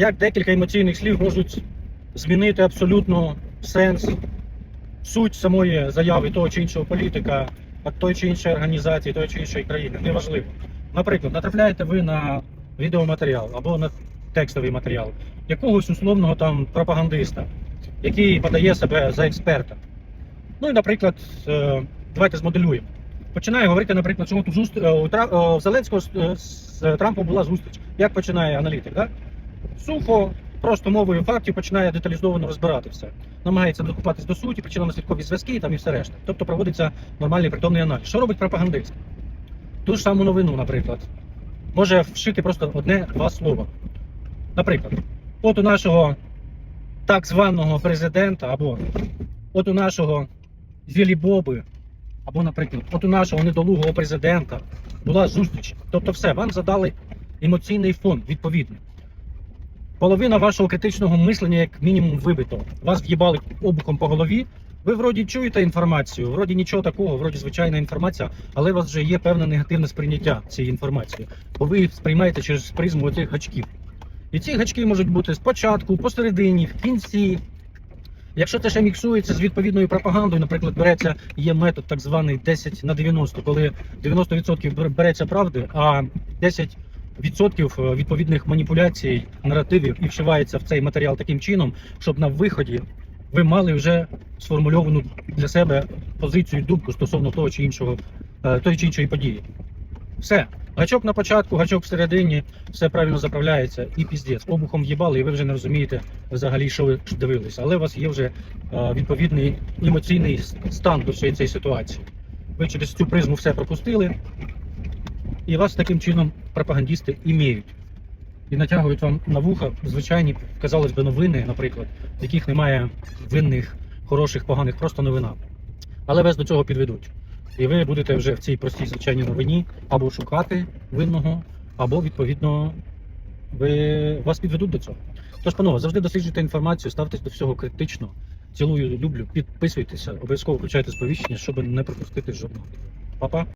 як декілька емоційних слів можуть змінити абсолютно сенс, суть самої заяви того чи іншого політика, тої чи іншої організації, тої чи іншої країни. Неважливо. Наприклад, натрапляєте ви на відеоматеріал або на текстовий матеріал якогось условного там пропагандиста, який подає себе за експерта. Ну і, наприклад, е, давайте змоделюємо. Починає говорити, наприклад, що от у, зуст... е, е, у Зеленського з Трампом була зустріч. Як починає аналітик? Да? Сухо, просто мовою фактів починає деталізовано розбирати все. Намагається докупатись до суті, причинно-наслідкові зв'язки там і все решта. Тобто проводиться нормальний притомний аналіз. Що робить пропагандист? Ту ж саму новину, наприклад, може вшити просто одне-два слова. Наприклад, от у нашого так званого президента, або от у нашого Зілібоби, або, наприклад, от у нашого недолугого президента була зустріч. Тобто, все, вам задали емоційний фон відповідний. Половина вашого критичного мислення, як мінімум, вибито. Вас в'їбали обухом по голові. Ви вроді чуєте інформацію, вроді нічого такого, вроді звичайна інформація, але у вас вже є певне негативне сприйняття цієї інформації, бо ви сприймаєте через призму цих гачків. І ці гачки можуть бути спочатку, посередині, в кінці. Якщо це ще міксується з відповідною пропагандою, наприклад, береться є метод так званий 10 на 90, коли 90% береться правди, а 10% відповідних маніпуляцій, наративів і вшивається в цей матеріал таким чином, щоб на виході ви мали вже сформульовану для себе позицію, думку стосовно того чи іншого, е, тої чи іншої події. Все. Гачок на початку, гачок всередині, все правильно заправляється і піздець. Обухом в'їбали, і ви вже не розумієте взагалі, що ви дивилися. Але у вас є вже е, відповідний емоційний стан до всієї цієї ситуації. Ви через цю призму все пропустили, і вас таким чином пропагандісти іміють. І натягують вам на вуха звичайні, казалось би, новини, наприклад, в яких немає винних, хороших, поганих, просто новина. Але вас до цього підведуть. І ви будете вже в цій простій звичайній новині або шукати винного, або відповідно ви вас підведуть до цього. Тож, панове, завжди досліджуйте інформацію, ставтесь до всього критично. Цілую, люблю, підписуйтеся, обов'язково включайте сповіщення, щоб не пропустити жодного. Па-па.